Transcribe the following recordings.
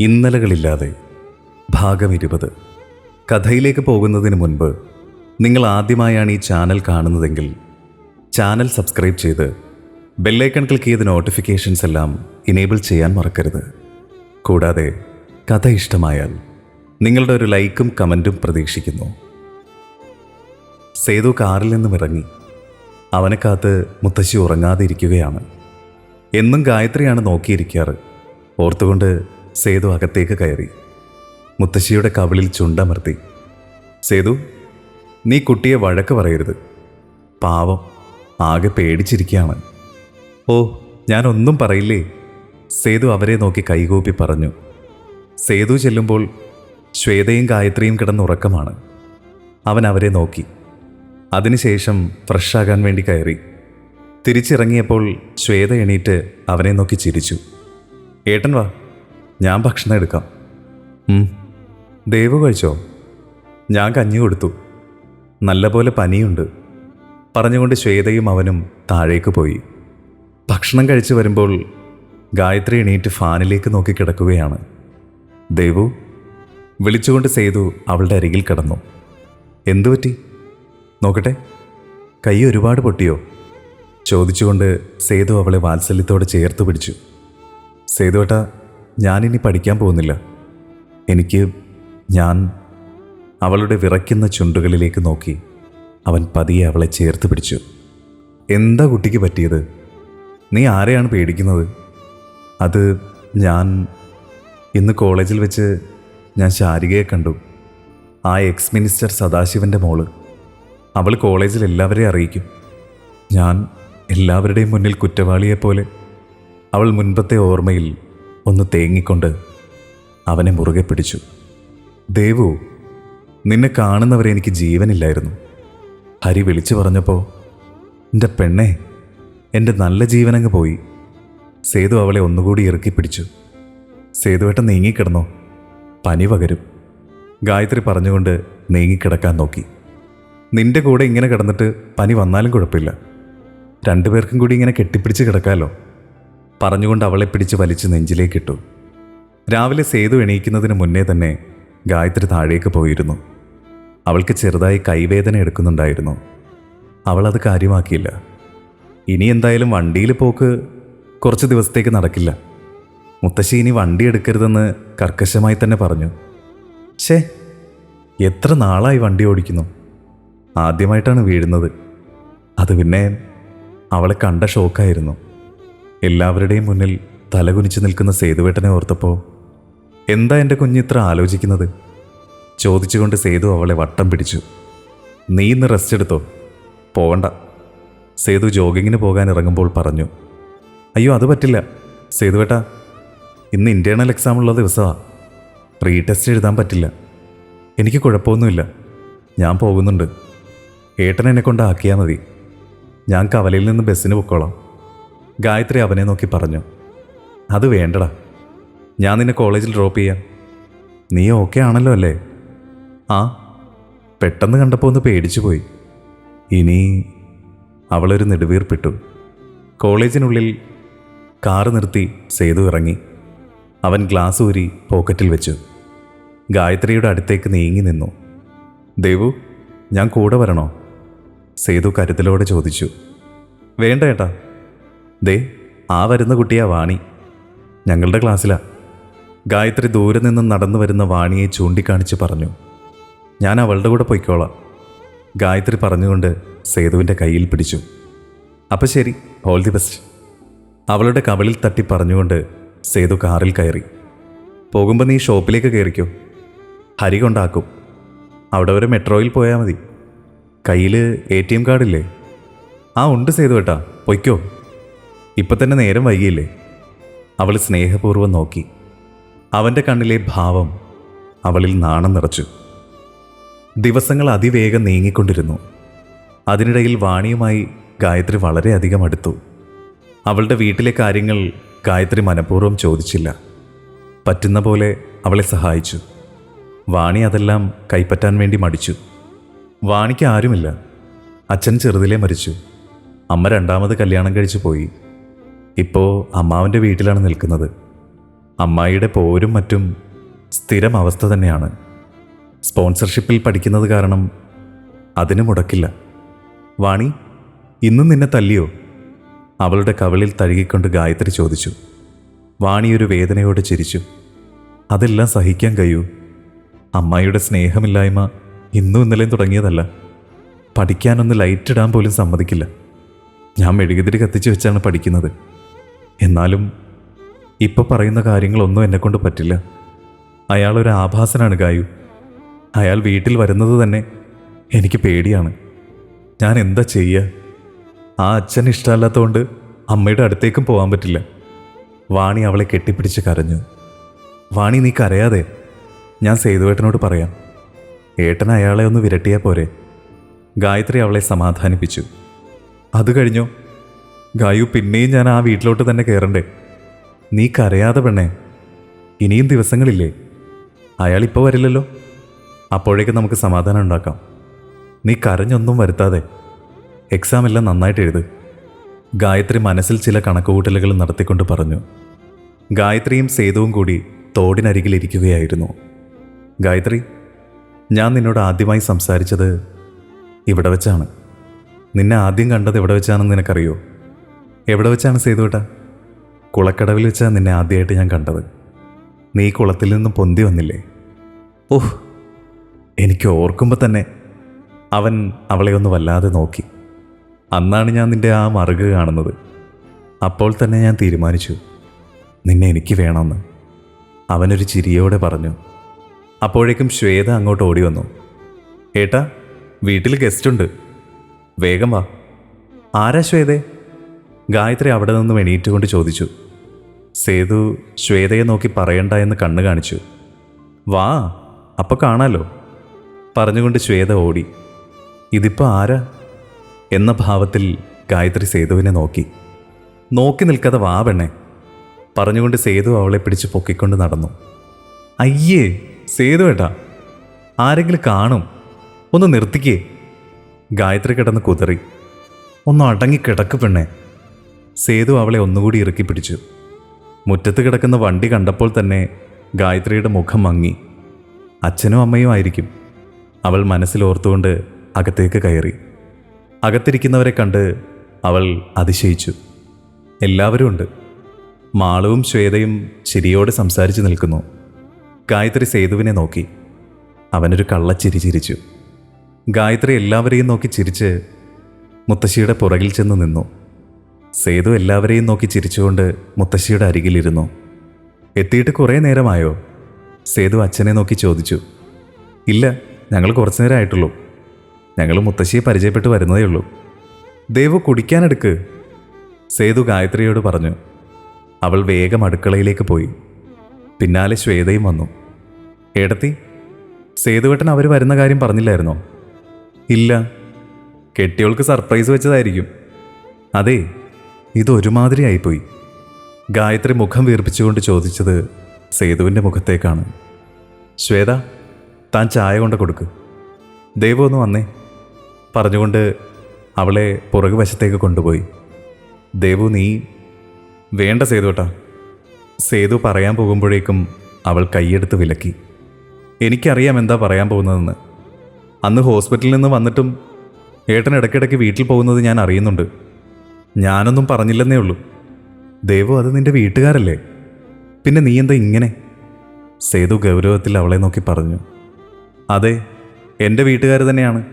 ഇന്നലകളില്ലാതെ. ഭാഗം ഇരുപത്. കഥയിലേക്ക് പോകുന്നതിന് മുൻപ് നിങ്ങൾ ആദ്യമായാണ് ഈ ചാനൽ കാണുന്നതെങ്കിൽ ചാനൽ സബ്സ്ക്രൈബ് ചെയ്ത് ബെല്ലൈക്കൺ ക്ലിക്ക് ചെയ്ത് നോട്ടിഫിക്കേഷൻസ് എല്ലാം ഇനേബിൾ ചെയ്യാൻ മറക്കരുത്. കൂടാതെ കഥ ഇഷ്ടമായാൽ നിങ്ങളുടെ ഒരു ലൈക്കും കമന്റും പ്രതീക്ഷിക്കുന്നു. സേതു കാറിൽ നിന്നും ഇറങ്ങി. അവനെ കാത്ത് മുത്തശ്ശി ഉറങ്ങാതെ ഇരിക്കുകയാണ് എന്നും ഗായത്രിയാണ് നോക്കിയിരിക്കാറ്. ഓർത്തുകൊണ്ട് സേതു അകത്തേക്ക് കയറി. മുത്തശ്ശിയുടെ കവിളിൽ ചുണ്ടമർത്തി. സേതു നീ കുട്ടിയെ വഴക്ക് പറയരുത്. പാവം ആകെ പേടിച്ചിരിക്കുകയാണ്. ഓ ഞാനൊന്നും പറയില്ലേ? സേതു അവരെ നോക്കി കൈകൂപ്പി പറഞ്ഞു. സേതു ചെല്ലുമ്പോൾ ശ്വേതയും ഗായത്രിയും കിടന്നുറക്കമാണ് അവൻ അവരെ നോക്കി. അതിനുശേഷം ഫ്രഷാകാൻ വേണ്ടി കയറി. തിരിച്ചിറങ്ങിയപ്പോൾ ശ്വേത എണീറ്റ് അവനെ നോക്കി ചിരിച്ചു. ഏട്ടൻ വാ ഞാൻ ഭക്ഷണം എടുക്കാം. ദേവ് കഴിച്ചോ? ഞാൻ കഞ്ഞി കൊടുത്തു. നല്ലപോലെ പനിയുണ്ട്. പറഞ്ഞുകൊണ്ട് ശ്വേതയും അവനും താഴേക്ക് പോയി. ഭക്ഷണം കഴിച്ചു വരുമ്പോൾ ഗായത്രി എണീറ്റ് ഫാനിലേക്ക് നോക്കി കിടക്കുകയാണ്. ദേവു വിളിച്ചുകൊണ്ട് സേതു അവളുടെ അരികിൽ കിടന്നു. എന്തുപറ്റി നോക്കട്ടെ. കൈ ഒരുപാട് പൊട്ടിയോ? ചോദിച്ചുകൊണ്ട് സേതു അവളെ വാത്സല്യത്തോടെ ചേർത്ത് പിടിച്ചു. സേതുവേട്ട ഞാനിനി പഠിക്കാൻ പോകുന്നില്ല. എനിക്ക് ഞാൻ അവളുടെ വിറയ്ക്കുന്ന ചുണ്ടുകളിലേക്ക് നോക്കി അവൻ പതിയെ അവളെ ചേർത്ത് പിടിച്ചു. എന്താ കുട്ടിക്ക് പറ്റിയത്? നീ ആരെയാണ് പേടിക്കുന്നത്? അത് ഞാൻ ഇന്ന് കോളേജിൽ വെച്ച് ഞാൻ ശാരികയെ കണ്ടു. ആ എക്സ് മിനിസ്റ്റർ സദാശിവന്റെ മോൾ. അവൾ കോളേജിൽ എല്ലാവരെയും അറിയിക്കും. ഞാൻ എല്ലാവരുടെയും മുന്നിൽ കുറ്റവാളിയെപ്പോലെ അവൾ മുൻപത്തെ ഓർമ്മയിൽ ഒന്ന് തേങ്ങിക്കൊണ്ട് അവനെ മുറുകെ പിടിച്ചു. ദേവു നിന്നെ കാണുന്നവരെ എനിക്ക് ജീവനില്ലായിരുന്നു. ഹരി വിളിച്ചു പറഞ്ഞപ്പോൾ എന്റെ പെണ്ണെ എന്റെ നല്ല ജീവനങ്ങ് പോയി. സേതു അവളെ ഒന്നുകൂടി ഇറുക്കി പിടിച്ചു. സേതുവേട്ടൻ നീങ്ങിക്കിടന്നോ? പനി പകരും. ഗായത്രി പറഞ്ഞുകൊണ്ട് നീങ്ങിക്കിടക്കാൻ നോക്കി. നിന്റെ കൂടെ ഇങ്ങനെ കിടന്നിട്ട് പനി വന്നാലും കുഴപ്പമില്ല. രണ്ടുപേർക്കും കൂടി ഇങ്ങനെ കെട്ടിപ്പിടിച്ച് കിടക്കാമല്ലോ പറഞ്ഞുകൊണ്ട് അവളെ പിടിച്ച് വലിച്ച് നെഞ്ചിലേക്കിട്ടു. രാവിലെ സേതു എണീക്കുന്നതിന് മുന്നേ തന്നെ ഗായത്രി താഴേക്ക് പോയിരുന്നു. അവൾക്ക് ചെറുതായി കൈവേദന എടുക്കുന്നുണ്ടായിരുന്നു. അവളത് കാര്യമാക്കിയില്ല. ഇനി എന്തായാലും വണ്ടിയിൽ പോക്ക് കുറച്ച് ദിവസത്തേക്ക് നടക്കില്ല. മുത്തശ്ശി ഇനി വണ്ടി എടുക്കരുതെന്ന് കർക്കശമായി തന്നെ പറഞ്ഞു. ഛേ എത്ര നാളായി വണ്ടി ഓടിക്കുന്നു? ആദ്യമായിട്ടാണ് വീഴുന്നത്. അത് പിന്നെ അവളെ കണ്ട ഷോക്കായിരുന്നു. എല്ലാവരുടെയും മുന്നിൽ തലകുനിച്ചു നിൽക്കുന്ന സേതുവേട്ടനെ ഓർത്തപ്പോൾ എന്താ എന്റെ കുഞ്ഞ് ഇത്ര ആലോചിക്കുന്നത്? ചോദിച്ചുകൊണ്ട് സേതു അവളെ വട്ടം പിടിച്ചു. നീ ഇന്ന് റെസ്റ്റ് എടുത്തോ? പോകണ്ട സേതു ജോഗിങ്ങിന് പോകാൻ ഇറങ്ങുമ്പോൾ പറഞ്ഞു അയ്യോ അത് പറ്റില്ല. സേതുവേട്ടാ ഇന്ന് ഇന്റേണൽ എക്സാം ഉള്ള ദിവസമാണ് പ്രീ ടെസ്റ്റ് എഴുതാൻ പറ്റില്ല. എനിക്ക് കുഴപ്പമൊന്നുമില്ല. ഞാൻ പോകുന്നുണ്ട്. ഏട്ടൻ എന്നെ കൊണ്ടാക്കിയാൽ മതി. ഞാൻ കവലയിൽ നിന്ന് ബസ്സിന് പൊക്കോളാം. ഗായത്രി അവനെ നോക്കി പറഞ്ഞു അത് വേണ്ടടാ. ഞാൻ നിന്നെ കോളേജിൽ ഡ്രോപ്പ് ചെയ്യാം. നീ ഓക്കെ ആണല്ലോ അല്ലേ? ആ. പെട്ടെന്ന് കണ്ടപ്പോൾ ഒന്ന് പേടിച്ചു പോയി. ഇനി അവളൊരു നെടുവീർപ്പിട്ടു. കോളേജിനുള്ളിൽ കാറ് നിർത്തി സേതു ഇറങ്ങി. അവൻ ഗ്ലാസ് ഊരി പോക്കറ്റിൽ വെച്ചു. ഗായത്രിയുടെ അടുത്തേക്ക് നീങ്ങി നിന്നു. ദേവു ഞാൻ കൂടെ വരണോ? സേതു കരുതലോടെ ചോദിച്ചു. വേണ്ട ഏട്ടാ. ദേ ആ വരുന്ന കുട്ടിയാ വാണി. ഞങ്ങളുടെ ക്ലാസ്സിലാ. ഗായത്രി ദൂരെ നിന്ന് നടന്നു വരുന്ന വാണിയെ ചൂണ്ടിക്കാണിച്ച് പറഞ്ഞു. ഞാൻ അവളുടെ കൂടെ പൊയ്ക്കോളാം. ഗായത്രി പറഞ്ഞുകൊണ്ട് സേതുവിന്റെ കയ്യിൽ പിടിച്ചു. അപ്പം ശരി ഓൾ ദി ബെസ്റ്റ് അവളുടെ കവളിൽ തട്ടി പറഞ്ഞുകൊണ്ട് സേതു കാറിൽ കയറി. പോകുമ്പോൾ നീ ഷോപ്പിലേക്ക് കയറിക്കോ. ഹരി കൊണ്ടാക്കും. അവിടെ വരെ മെട്രോയിൽ പോയാൽ മതി. കയ്യിൽ എ ടി എം കാർഡില്ലേ? ആ ഉണ്ട് സേതു കേട്ടാ പൊയ്ക്കോ. ഇപ്പം തന്നെ നേരം വൈകിയില്ലേ? അവൾ സ്നേഹപൂർവം നോക്കി. അവന്റെ കണ്ണിലെ ഭാവം അവളിൽ നാണം നിറച്ചു. ദിവസങ്ങൾ അതിവേഗം നീങ്ങിക്കൊണ്ടിരുന്നു. അതിനിടയിൽ വാണിയുമായി ഗായത്രി വളരെയധികം അടുത്തു. അവളുടെ വീട്ടിലെ കാര്യങ്ങൾ ഗായത്രി മനഃപൂർവം ചോദിച്ചില്ല. പറ്റുന്ന പോലെ അവളെ സഹായിച്ചു. വാണി അതെല്ലാം കൈപ്പറ്റാൻ വേണ്ടി മടിച്ചു. വാണിക്ക് ആരുമില്ല. അച്ഛൻ ചെറുതിലേ മരിച്ചു. അമ്മ രണ്ടാമത് കല്യാണം കഴിച്ചു പോയി. ഇപ്പോൾ അമ്മാവന്റെ വീട്ടിലാണ് നിൽക്കുന്നത്. അമ്മായിയുടെ പോരും മറ്റും സ്ഥിരം അവസ്ഥ തന്നെയാണ്. സ്പോൺസർഷിപ്പിൽ പഠിക്കുന്നത് കാരണം അതിന് മുടക്കില്ല. വാണി ഇന്നും നിന്നെ തല്ലിയോ? അവളുടെ കവളിൽ തഴുകിക്കൊണ്ട് ഗായത്രി ചോദിച്ചു. വാണി ഒരു വേദനയോടെ ചിരിച്ചു. അതെല്ലാം സഹിക്കാൻ കഴിയൂ. അമ്മായിയുടെ സ്നേഹമില്ലായ്മ ഇന്നും ഇന്നലെയും തുടങ്ങിയതല്ല. പഠിക്കാനൊന്ന് ലൈറ്റ് ഇടാൻ പോലും സമ്മതിക്കില്ല. ഞാൻ മെഴുകുതിരി കത്തിച്ച് വെച്ചാണ് പഠിക്കുന്നത്. എന്നാലും ഇപ്പോൾ പറയുന്ന കാര്യങ്ങളൊന്നും എന്നെക്കൊണ്ട് പറ്റില്ല. അയാളൊരു ആഭാസനാണ് ഗായു. അയാൾ വീട്ടിൽ വരുന്നത് തന്നെ എനിക്ക് പേടിയാണ്. ഞാൻ എന്താ ചെയ്യുക ആ അച്ഛൻ ഇഷ്ടമല്ലാത്തതുകൊണ്ട് അമ്മയുടെ അടുത്തേക്കും പോകാൻ പറ്റില്ല. വാണി അവളെ കെട്ടിപ്പിടിച്ച് കരഞ്ഞു. വാണി നീ കരയാതെ. ഞാൻ സേതുവേട്ടനോട് പറയാം. ഏട്ടൻ അയാളെ ഒന്ന് വിരട്ടിയാൽ പോരെ. ഗായത്രി അവളെ സമാധാനിപ്പിച്ചു. അത് കഴിഞ്ഞോ ഗായു പിന്നെയും ഞാൻ ആ വീട്ടിലോട്ട് തന്നെ കയറണ്ടേ നീ കരയാതെ പെണ്ണേ. ഇനിയും ദിവസങ്ങളില്ലേ? അയാൾ ഇപ്പോൾ വരില്ലല്ലോ? അപ്പോഴേക്ക് നമുക്ക് സമാധാനം ഉണ്ടാക്കാം. നീ കരഞ്ഞൊന്നും വരുത്താതെ. എക്സാം എല്ലാം നന്നായിട്ട് എഴുത്. ഗായത്രി മനസ്സിൽ ചില കണക്കുകൂട്ടലുകൾ നടത്തിക്കൊണ്ട് പറഞ്ഞു. ഗായത്രിയും സേതുവും കൂടി തോടിനരികിലിരിക്കുകയായിരുന്നു ഗായത്രി ഞാൻ നിന്നോട് ആദ്യമായി സംസാരിച്ചത് ഇവിടെ വെച്ചാണ്. നിന്നെ ആദ്യം കണ്ടത് ഇവിടെ വെച്ചാണെന്ന് നിനക്കറിയോ? എവിടെ വെച്ചാണ് സേതുവേട്ട കുളക്കടവിൽ വെച്ചാണ് നിന്നെ ആദ്യമായിട്ട് ഞാൻ കണ്ടത്. നീ കുളത്തിൽ നിന്ന് പൊന്തി വന്നില്ലേ? ഓഹ്. എനിക്ക് ഓർക്കുമ്പോൾ തന്നെ അവൻ അവളെ ഒന്ന് വല്ലാതെ നോക്കി. അന്നാണ് ഞാൻ നിന്റെ ആ മറുക കാണുന്നത്. അപ്പോൾ തന്നെ ഞാൻ തീരുമാനിച്ചു. നിന്നെ എനിക്ക് വേണമെന്ന്. അവനൊരു ചിരിയോടെ പറഞ്ഞു. അപ്പോഴേക്കും ശ്വേത അങ്ങോട്ട് ഓടി വന്നു. ഏട്ടാ വീട്ടിൽ ഗസ്റ്റ് ഉണ്ട് വേഗം വാ. ആരാ ശ്വേതേ? ഗായത്രി അവിടെ നിന്നും എണീറ്റുകൊണ്ട് ചോദിച്ചു സേതു ശ്വേതയെ നോക്കി പറയണ്ട എന്ന് കണ്ണു കാണിച്ചു. വാ അപ്പോൾ കാണാലോ. പറഞ്ഞുകൊണ്ട് ശ്വേത ഓടി. ഇതിപ്പോൾ ആരാ? എന്ന ഭാവത്തിൽ ഗായത്രി സേതുവിനെ നോക്കി. നോക്കി നിൽക്കാതെ വാ പെണ്ണെ. പറഞ്ഞുകൊണ്ട് സേതു അവളെ പിടിച്ച് പൊക്കിക്കൊണ്ട് നടന്നു. അയ്യേ സേതു ഏട്ടാ ആരെങ്കിലും കാണും. ഒന്ന് നിർത്തിക്കേ. ഗായത്രി കിടന്ന് കുതറി. ഒന്ന് അടങ്ങി കിടക്ക് പെണ്ണെ. സേതു അവളെ ഒന്നുകൂടി ഇറുക്കി പിടിച്ചു മുറ്റത്ത് കിടക്കുന്ന വണ്ടി കണ്ടപ്പോൾ തന്നെ ഗായത്രിയുടെ മുഖം മങ്ങി. അച്ഛനും അമ്മയും ആയിരിക്കും. അവൾ മനസ്സിലോർത്തുകൊണ്ട് അകത്തേക്ക് കയറി. അകത്തിരിക്കുന്നവരെ കണ്ട് അവൾ അതിശയിച്ചു. എല്ലാവരും ഉണ്ട്. മാളവും ശ്വേതയും ചിരിയോടെ സംസാരിച്ചു നിൽക്കുന്നു. ഗായത്രി സേതുവിനെ നോക്കി. അവനൊരു കള്ളച്ചിരി ചിരിച്ചു. ഗായത്രി എല്ലാവരെയും നോക്കി ചിരിച്ച് മുത്തശ്ശിയുടെ പുറകിൽ ചെന്ന് നിന്നു. സേതു എല്ലാവരെയും നോക്കി ചിരിച്ചുകൊണ്ട് മുത്തശ്ശിയുടെ അരികിലിരുന്നു. എത്തിയിട്ട് കുറേ നേരമായോ? സേതു അച്ഛനെ നോക്കി ചോദിച്ചു. ഇല്ല ഞങ്ങൾ കുറച്ചു നേരം ആയിട്ടുള്ളൂ. ഞങ്ങൾ മുത്തശ്ശിയെ പരിചയപ്പെട്ട് വരുന്നതേ ഉള്ളൂ. ദേവു കുടിക്കാനെടുക്ക്. സേതു ഗായത്രിയോട് പറഞ്ഞു. അവൾ വേഗം അടുക്കളയിലേക്ക് പോയി. പിന്നാലെ ശ്വേതയും വന്നു. ഏടത്തി സേതുവേട്ടൻ അവർ വരുന്ന കാര്യം പറഞ്ഞില്ലായിരുന്നോ? ഇല്ല. കെട്ടിയോൾക്ക് സർപ്രൈസ് വെച്ചതായിരിക്കും. അതെ ഇതൊരുമാതിരി ആയിപ്പോയി. ഗായത്രി മുഖം വീർപ്പിച്ചുകൊണ്ട് ചോദിച്ചത് സേതുവിന്റെ മുഖത്തേക്കാണ്. ശ്വേത താൻ ചായ കൊണ്ട് കൊടുക്ക്. ദേവു ഒന്ന് വന്നേ. പറഞ്ഞുകൊണ്ട് അവളെ പുറകു വശത്തേക്ക് കൊണ്ടുപോയി. ദേവു നീ വേണ്ട സേതുട്ടാ. സേതു പറയാൻ പോകുമ്പോഴേക്കും അവൾ കൈയെടുത്ത് വിലക്കി. എനിക്കറിയാം എന്താ പറയാൻ പോകുന്നതെന്ന്. അന്ന് ഹോസ്പിറ്റലിൽ നിന്ന് വന്നിട്ടും ഏട്ടൻ ഇടയ്ക്കിടയ്ക്ക് വീട്ടിൽ പോകുന്നത് ഞാൻ അറിയുന്നുണ്ട്. ഞാനൊന്നും പറഞ്ഞില്ലെന്നേ ഉള്ളൂ. ദേവു അത് നിന്റെ വീട്ടുകാരല്ലേ? പിന്നെ നീ എന്താ ഇങ്ങനെ? സേതു ഗൗരവത്തിൽ അവളെ നോക്കി പറഞ്ഞു. അതെ എന്റെ വീട്ടുകാർ തന്നെയാണ്.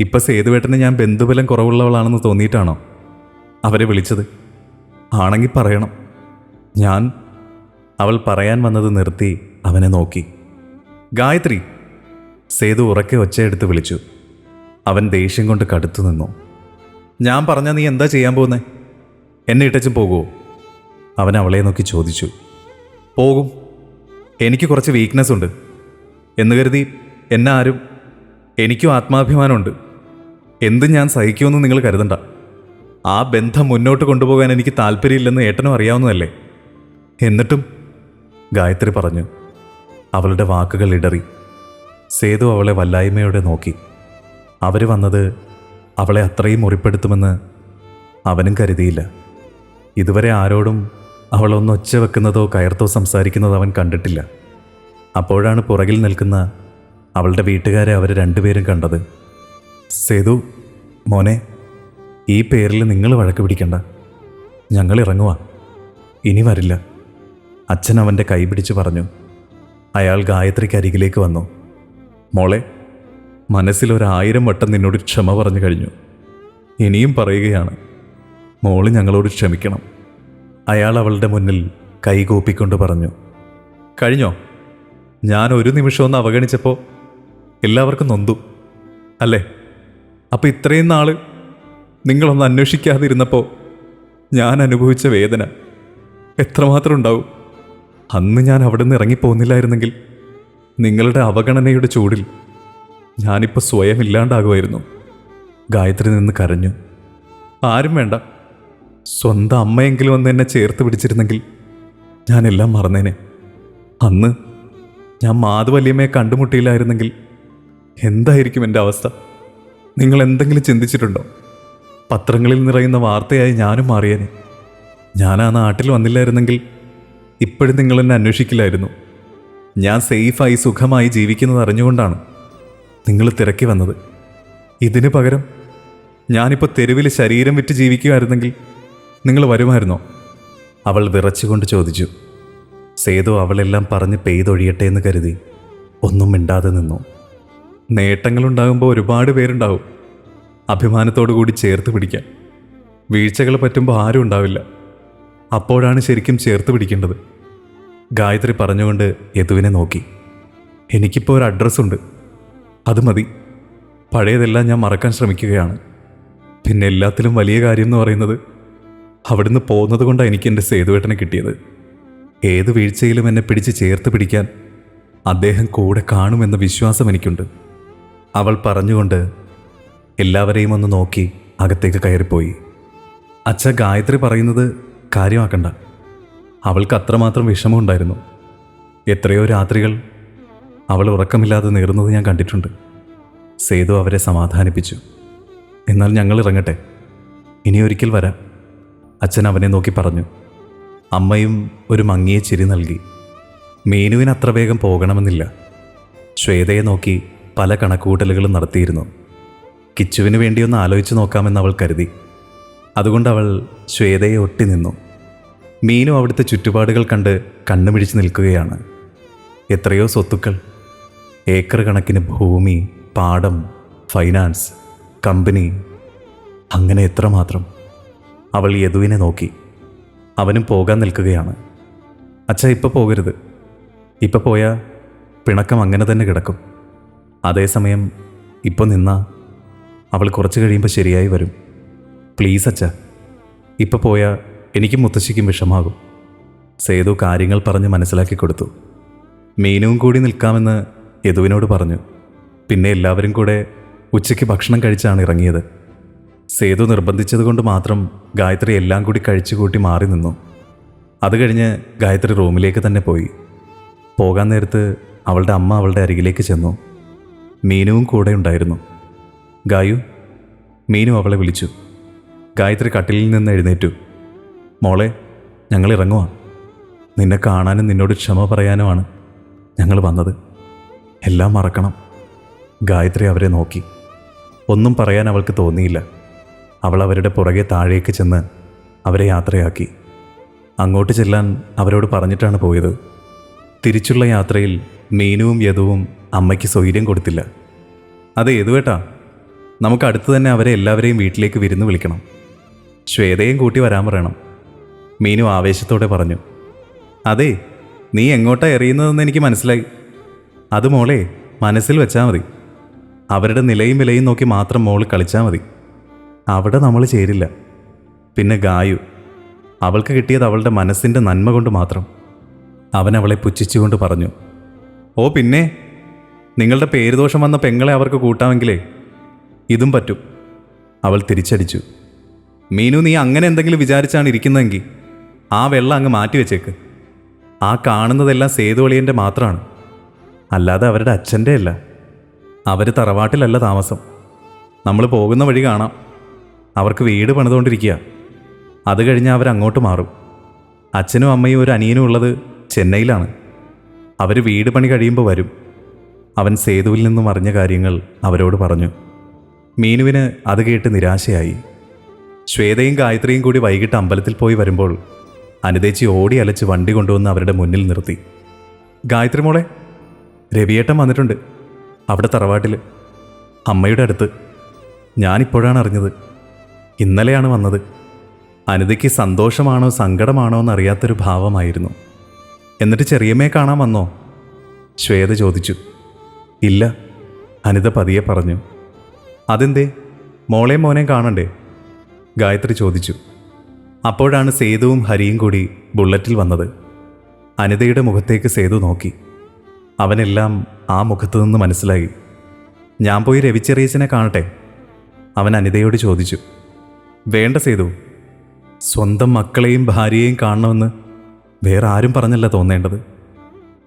ഇപ്പം സേതുവേട്ടന് ഞാൻ ബന്ധുബലം കുറവുള്ളവളാണെന്ന് തോന്നിയിട്ടാണോ അവരെ വിളിച്ചത്? ആണെങ്കിൽ പറയണം. ഞാൻ അവൾ പറയാൻ വന്നത് നിർത്തി അവനെ നോക്കി. ഗായത്രി സേതു ഉറക്കെ ഒച്ചയെടുത്ത് വിളിച്ചു. അവൻ ദേഷ്യം കൊണ്ട് കടുത്തു നിന്നു. ഞാൻ പറഞ്ഞാൽ നീ എന്താ ചെയ്യാൻ പോകുന്നേ? എന്നെ ഇട്ടച്ചും പോകുമോ അവൻ അവളെ നോക്കി ചോദിച്ചു. പോകും. എനിക്ക് കുറച്ച് വീക്ക്നെസ് ഉണ്ട്. എന്ന് കരുതി എന്നെ ആരും എനിക്കും ആത്മാഭിമാനമുണ്ട്. എന്തും ഞാൻ സഹിക്കുമെന്ന് നിങ്ങൾ കരുതണ്ട. ആ ബന്ധം മുന്നോട്ട് കൊണ്ടുപോകാൻ എനിക്ക് താല്പര്യമില്ലെന്ന് ഏട്ടനും അറിയാവുന്നതല്ലേ? എന്നിട്ടും ഗായത്രി പറഞ്ഞു. അവളുടെ വാക്കുകൾ ഇടറി. സേതു അവളെ വല്ലായ്മയോടെ നോക്കി. അവർ വന്നത് അവളെ അത്രയും മുറിപ്പെടുത്തുമെന്ന് അവനും കരുതിയില്ല. ഇതുവരെ ആരോടും അവളൊന്ന് ഒച്ച വെക്കുന്നതോ കയർത്തോ സംസാരിക്കുന്നതോ അവൻ കണ്ടിട്ടില്ല. അപ്പോഴാണ് പുറകിൽ നിൽക്കുന്ന അവളുടെ വീട്ടുകാരെ അവർ രണ്ടുപേരും കണ്ടത്. സേതു മോനെ ഈ പേരിൽ നിങ്ങൾ വഴക്ക് പിടിക്കണ്ട. ഞങ്ങൾ ഇറങ്ങുക ഇനി വരില്ല. അച്ഛൻ അവന്റെ കൈ പിടിച്ച് പറഞ്ഞു. അയാൾ ഗായത്രിക്ക് അരികിലേക്ക് വന്നു. മോളെ മനസ്സിൽ ഒരായിരം വട്ടം നിന്നോട് ക്ഷമ പറഞ്ഞു കഴിഞ്ഞു. ഇനിയും പറയുകയാണ് മോൾ ഞങ്ങളോട് ക്ഷമിക്കണം. അയാൾ അവളുടെ മുന്നിൽ കൈകോപ്പിക്കൊണ്ട് പറഞ്ഞു കഴിഞ്ഞോ? ഞാൻ ഒരു നിമിഷമൊന്ന് അവഗണിച്ചപ്പോൾ എല്ലാവർക്കും നൊന്തു അല്ലേ? അപ്പം ഇത്രയും നാൾ നിങ്ങളൊന്ന് അന്വേഷിക്കാതിരുന്നപ്പോൾ ഞാൻ അനുഭവിച്ച വേദന എത്രമാത്രം ഉണ്ടാവും? അന്ന് ഞാൻ അവിടെ നിന്ന് ഇറങ്ങിപ്പോന്നില്ലായിരുന്നെങ്കിൽ നിങ്ങളുടെ അവഗണനയുടെ ചൂടിൽ ഞാനിപ്പോൾ സ്വയം ഇല്ലാണ്ടാകുമായിരുന്നു. ഗായത്രി നിന്ന് കരഞ്ഞു. ആരും വേണ്ട. സ്വന്തം അമ്മയെങ്കിലും ഒന്ന് എന്നെ ചേർത്ത് പിടിച്ചിരുന്നെങ്കിൽ ഞാനെല്ലാം മറന്നേനെ. അന്ന് ഞാൻ മാധവല്യമ്മയെ കണ്ടുമുട്ടിയില്ലായിരുന്നെങ്കിൽ എന്തായിരിക്കും എന്റെ അവസ്ഥ? നിങ്ങൾ എന്തെങ്കിലും ചിന്തിച്ചിട്ടുണ്ടോ? പത്രങ്ങളിൽ നിറയുന്ന വാർത്തയായി ഞാനും മാറിയേനെ. ഞാൻ ആ നാട്ടിൽ വന്നില്ലായിരുന്നെങ്കിൽ ഇപ്പോഴും നിങ്ങൾ എന്നെ അന്വേഷിക്കില്ലായിരുന്നു. ഞാൻ സേഫായി സുഖമായി ജീവിക്കുന്നത് അറിഞ്ഞുകൊണ്ടാണ്. നിങ്ങൾ തിരക്കി വന്നത്. ഇതിനു പകരം ഞാനിപ്പോൾ തെരുവിൽ ശരീരം വിറ്റ് ജീവിക്കുമായിരുന്നെങ്കിൽ നിങ്ങൾ വരുമായിരുന്നോ? അവൾ വിറച്ചുകൊണ്ട് ചോദിച്ചു. സേതു അവളെല്ലാം പറഞ്ഞ് പെയ്തൊഴിയട്ടെ എന്ന് കരുതി ഒന്നും മിണ്ടാതെ നിന്നു. നേട്ടങ്ങളുണ്ടാകുമ്പോൾ ഒരുപാട് പേരുണ്ടാവും. അഭിമാനത്തോടു കൂടി ചേർത്ത് പിടിക്കാൻ. വീഴ്ചകൾ പറ്റുമ്പോൾ ആരും ഉണ്ടാവില്ല. അപ്പോഴാണ് ശരിക്കും ചേർത്ത് പിടിക്കേണ്ടത്. ഗായത്രി പറഞ്ഞുകൊണ്ട് യദുവിനെ നോക്കി. എനിക്കിപ്പോൾ ഒരു അഡ്രസ്സുണ്ട്. അത് മതി. പഴയതെല്ലാം ഞാൻ മറക്കാൻ ശ്രമിക്കുകയാണ്. പിന്നെ എല്ലാത്തിലും വലിയ കാര്യം എന്ന് പറയുന്നത് അവിടുന്ന് പോകുന്നത് കൊണ്ടാണ് എനിക്ക് എന്റെ സേതുവേട്ടനെ കിട്ടിയത്. ഏത് വീഴ്ചയിലും എന്നെ പിടിച്ച് ചേർത്ത് പിടിക്കാൻ അദ്ദേഹം കൂടെ കാണുമെന്ന വിശ്വാസം എനിക്കുണ്ട്. അവൾ പറഞ്ഞുകൊണ്ട് എല്ലാവരെയും ഒന്ന് നോക്കി അകത്തേക്ക് കയറിപ്പോയി. അച്ഛ ഗായത്രി പറയുന്നത് കാര്യമാക്കണ്ട. അവൾക്ക് അത്രമാത്രം വിഷമമുണ്ടായിരുന്നു. എത്രയോ രാത്രികൾ അവൾ ഉറക്കമില്ലാതെ നേറുന്നത് ഞാൻ കണ്ടിട്ടുണ്ട്. സേതു അവരെ സമാധാനിപ്പിച്ചു. എന്നാൽ ഞങ്ങൾ ഇറങ്ങട്ടെ. ഇനി ഒരിക്കൽ വരാം. അച്ഛൻ അവനെ നോക്കി പറഞ്ഞു. അമ്മയും ഒരു മങ്ങിയ ചിരി നൽകി. മീനുവിന് അത്ര വേഗം പോകണമെന്നില്ല. ശ്വേതയെ നോക്കി പല കണക്കുകൂട്ടലുകളും നടത്തിയിരുന്നു. കിച്ചുവിന് വേണ്ടിയൊന്ന് ആലോചിച്ച് നോക്കാമെന്ന് അവൾ കരുതി. അതുകൊണ്ട് അവൾ ശ്വേതയെ ഒട്ടി നിന്നു. മീനു അവിടുത്തെ ചുറ്റുപാടുകൾ കണ്ട് കണ്ണുമിഴിച്ച് നിൽക്കുകയാണ്. എത്രയോ സ്വത്തുക്കൾ ഏക്കർ കണക്കിന് ഭൂമി പാടം ഫൈനാൻസ് കമ്പനി അങ്ങനെ എത്രമാത്രം അവൾ യദുവിനെ നോക്കി. അവനും പോകാൻ നിൽക്കുകയാണ്. അച്ഛ ഇപ്പം പോകരുത്. ഇപ്പം പോയാൽ പിണക്കം അങ്ങനെ തന്നെ കിടക്കും. അതേസമയം ഇപ്പം നിന്നാ അവൾ കുറച്ച് കഴിയുമ്പോൾ ശരിയായി വരും. പ്ലീസ് അച്ഛ ഇപ്പം പോയാൽ എനിക്കും മുത്തശ്ശിക്കും വിഷമാകും. സേതു കാര്യങ്ങൾ പറഞ്ഞ് മനസ്സിലാക്കി കൊടുത്തു. മീനുവും കൂടി നിൽക്കാമെന്ന് യദുവിനോട് പറഞ്ഞു പിന്നെ എല്ലാവരും കൂടെ ഉച്ചയ്ക്ക് ഭക്ഷണം കഴിച്ചാണ് ഇറങ്ങിയത്. സേതു നിർബന്ധിച്ചതുകൊണ്ട് മാത്രം ഗായത്രി എല്ലാം കൂടി കഴിച്ചു കൂട്ടി മാറി നിന്നു. അത് കഴിഞ്ഞ് ഗായത്രി റൂമിലേക്ക് തന്നെ പോയി. പോകാൻ നേരത്ത് അവളുടെ അമ്മ അവളുടെ അരികിലേക്ക് ചെന്നു. മീനുവും കൂടെ ഉണ്ടായിരുന്നു. ഗായു മീനു അവളെ വിളിച്ചു. ഗായത്രി കട്ടിലിൽ നിന്ന് എഴുന്നേറ്റു. മോളെ ഞങ്ങൾ ഇറങ്ങുവാ. നിന്നെ കാണാനും നിന്നോട് ക്ഷമ പറയാനുമാണ് ഞങ്ങൾ വന്നത്. എല്ലാം മറക്കണം. ഗായത്രി അവരെ നോക്കി. ഒന്നും പറയാൻ അവൾക്ക് തോന്നിയില്ല. അവൾ അവരുടെ പുറകെ താഴേക്ക് ചെന്ന് അവരെ യാത്രയാക്കി. അങ്ങോട്ട് ചെല്ലാൻ അവരോട് പറഞ്ഞിട്ടാണ് പോയത്. തിരിച്ചുള്ള യാത്രയിൽ മീനുവും യദുവും അമ്മയ്ക്ക് സ്വൈര്യം കൊടുത്തില്ല. അതെ യദുവേട്ടാ നമുക്ക് അടുത്ത് തന്നെ അവരെ എല്ലാവരെയും വീട്ടിലേക്ക് വിരുന്ന് വിളിക്കണം. ശ്വേതയും കൂട്ടി വരാൻ പറയണം. മീനു ആവേശത്തോടെ പറഞ്ഞു. അതെ നീ എങ്ങോട്ടാ എറിയുന്നതെന്ന് എനിക്ക് മനസ്സിലായി. അത് മോളെ മനസ്സിൽ വെച്ചാൽ മതി. അവരുടെ നിലയും വിലയും നോക്കി മാത്രം മോൾ കളിച്ചാൽ മതി. അവിടെ നമ്മൾ ചേരില്ല. പിന്നെ ഗായു അവൾക്ക് കിട്ടിയത് അവളുടെ മനസ്സിന്റെ നന്മ കൊണ്ട് മാത്രം. അവൻ അവളെ പുച്ഛിച്ചുകൊണ്ട് പറഞ്ഞു ഓ പിന്നെ നിങ്ങളുടെ പേരുദോഷം വന്ന പെങ്ങളെ അവർക്ക് കൂട്ടാമെങ്കിലേ ഇതും പറ്റും. അവൾ തിരിച്ചടിച്ചു മീനു നീ അങ്ങനെ എന്തെങ്കിലും വിചാരിച്ചാണ് ഇരിക്കുന്നതെങ്കിൽ ആ വെള്ളം അങ്ങ് മാറ്റി വെച്ചേക്ക്. ആ കാണുന്നതെല്ലാം സേതുവളിയന്റെ മാത്രമാണ് അല്ലാതെ അവരുടെ അച്ഛന്റെ അല്ല. അവർ തറവാട്ടിലല്ല താമസം. നമ്മൾ പോകുന്ന വഴി കാണാം. അവർക്ക് വീട് പണിതുകൊണ്ടിരിക്കുക. അത് കഴിഞ്ഞ് അവരങ്ങോട്ട് മാറും. അച്ഛനും അമ്മയും ഒരു അനിയനും ഉള്ളത് ചെന്നൈയിലാണ്. അവർ വീട് പണി കഴിയുമ്പോൾ വരും. അവൻ സേതുവിൽ നിന്നും അറിഞ്ഞ കാര്യങ്ങൾ അവരോട് പറഞ്ഞു. മീനുവിന് അത് കേട്ട് നിരാശയായി. ശ്വേതയും ഗായത്രിയും കൂടി വൈകിട്ട് അമ്പലത്തിൽ പോയി വരുമ്പോൾ അനിതേച്ചി ഓടി അലച്ച് വണ്ടി കൊണ്ടുവന്ന് അവരുടെ മുന്നിൽ നിർത്തി. ഗായത്രി മോളെ രവിയേട്ടൻ വന്നിട്ടുണ്ട്. അവിടെ തറവാട്ടിൽ അമ്മയുടെ അടുത്ത്. ഞാനിപ്പോഴാണ് അറിഞ്ഞത്. ഇന്നലെയാണ് വന്നത്. അനിതയ്ക്ക് സന്തോഷമാണോ സങ്കടമാണോ എന്നറിയാത്തൊരു ഭാവമായിരുന്നു. എന്നിട്ട് ചെറിയമ്മയെ കാണാൻ വന്നോ? ശ്വേത ചോദിച്ചു. ഇല്ല അനിത പതിയെ പറഞ്ഞു. അതെന്തേ? മോളെയും മോനെയും കാണണ്ടേ? ഗായത്രി ചോദിച്ചു. അപ്പോഴാണ് സേതുവും ഹരിയും കൂടി ബുള്ളറ്റിൽ വന്നത്. അനിതയുടെ മുഖത്തേക്ക് സേതു നോക്കി. അവനെല്ലാം ആ മുഖത്തു നിന്ന് മനസ്സിലായി. ഞാൻ പോയി രവിച്ചെറിയച്ചനെ കാണട്ടെ അവൻ അനിതയോട് ചോദിച്ചു. വേണ്ട സേതു സ്വന്തം മക്കളെയും ഭാര്യയെയും കാണണമെന്ന് വേറെ ആരും പറഞ്ഞല്ല തോന്നേണ്ടത്.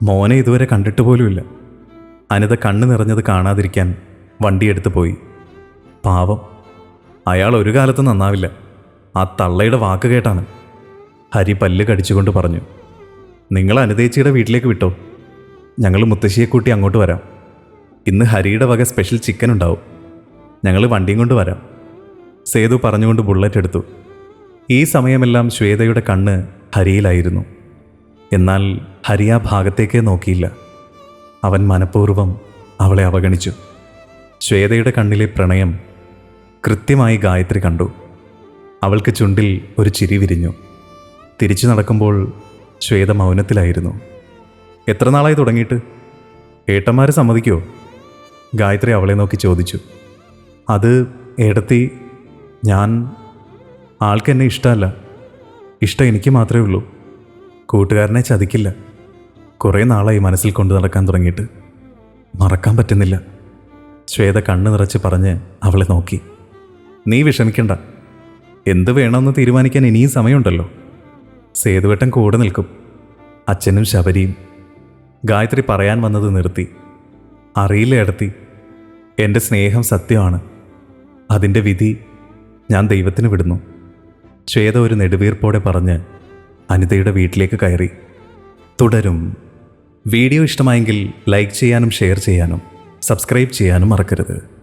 മോനെ ഇതുവരെ കണ്ടിട്ട് പോലുമില്ല അനിത കണ്ണു നിറഞ്ഞത് കാണാതിരിക്കാൻ വണ്ടിയെടുത്ത് പോയി. പാവം അയാൾ ഒരു കാലത്ത് നന്നാവില്ല. ആ തള്ളയുടെ വാക്ക് കേട്ടാണ്. ഹരി പല്ല് കടിച്ചുകൊണ്ട് പറഞ്ഞു. നിങ്ങൾ അനിതേച്ചിയുടെ വീട്ടിലേക്ക് വിട്ടോ? ഞങ്ങൾ മുത്തശ്ശിയെ കൂട്ടി അങ്ങോട്ട് വരാം. ഇന്ന് ഹരിയുടെ വക സ്പെഷ്യൽ ചിക്കൻ ഉണ്ടാവും. ഞങ്ങൾ വണ്ടിയും കൊണ്ട് വരാം. സേതു പറഞ്ഞുകൊണ്ട് ബുള്ളറ്റ് എടുത്തു. ഈ സമയമെല്ലാം ശ്വേതയുടെ കണ്ണ് ഹരിയിലായിരുന്നു. എന്നാൽ ഹരി ആ ഭാഗത്തേക്കേ നോക്കിയില്ല. അവൻ മനഃപൂർവം അവളെ അവഗണിച്ചു. ശ്വേതയുടെ കണ്ണിലെ പ്രണയം കൃത്യമായി ഗായത്രി കണ്ടു. അവൾക്ക് ചുണ്ടിൽ ഒരു ചിരി വിരിഞ്ഞു. തിരിച്ചു നടക്കുമ്പോൾ ശ്വേത മൗനത്തിലായിരുന്നു. എത്ര നാളായി തുടങ്ങിയിട്ട്? ഏട്ടന്മാരെ സമ്മതിക്കുമോ ഗായത്രി അവളെ നോക്കി ചോദിച്ചു. അത് ഏടത്തി ഞാൻ ആൾക്ക് എന്നെ ഇഷ്ടമല്ല. ഇഷ്ടം എനിക്ക് മാത്രമേ ഉള്ളൂ. കൂട്ടുകാരനെ ചതിക്കില്ല. കുറേ നാളായി മനസ്സിൽ കൊണ്ടു നടക്കാൻ തുടങ്ങിയിട്ട്. മറക്കാൻ പറ്റുന്നില്ല. ശ്വേത കണ്ണു നിറച്ച് പറഞ്ഞ് അവളെ നോക്കി. നീ വിഷമിക്കണ്ട. എന്ത് വേണമെന്ന് തീരുമാനിക്കാൻ ഇനിയും സമയമുണ്ടല്ലോ. സേതുവേട്ടൻ കൂടെ നിൽക്കും. അച്ഛനും ശബരിയും. ഗായത്രി പറയാൻ വന്നത് നിർത്തി. അറിയില്ല എടത്തി. എന്റെ സ്നേഹം സത്യമാണ്. അതിന്റെ വിധി ഞാൻ ദൈവത്തിന് വിടുന്നു. ശ്വേത ഒരു നെടുവീർപ്പോടെ പറഞ്ഞ് അനിതയുടെ വീട്ടിലേക്ക് കയറി. തുടരും. വീഡിയോ ഇഷ്ടമായെങ്കിൽ ലൈക്ക് ചെയ്യാനും ഷെയർ ചെയ്യാനും സബ്സ്ക്രൈബ് ചെയ്യാനും മറക്കരുത്.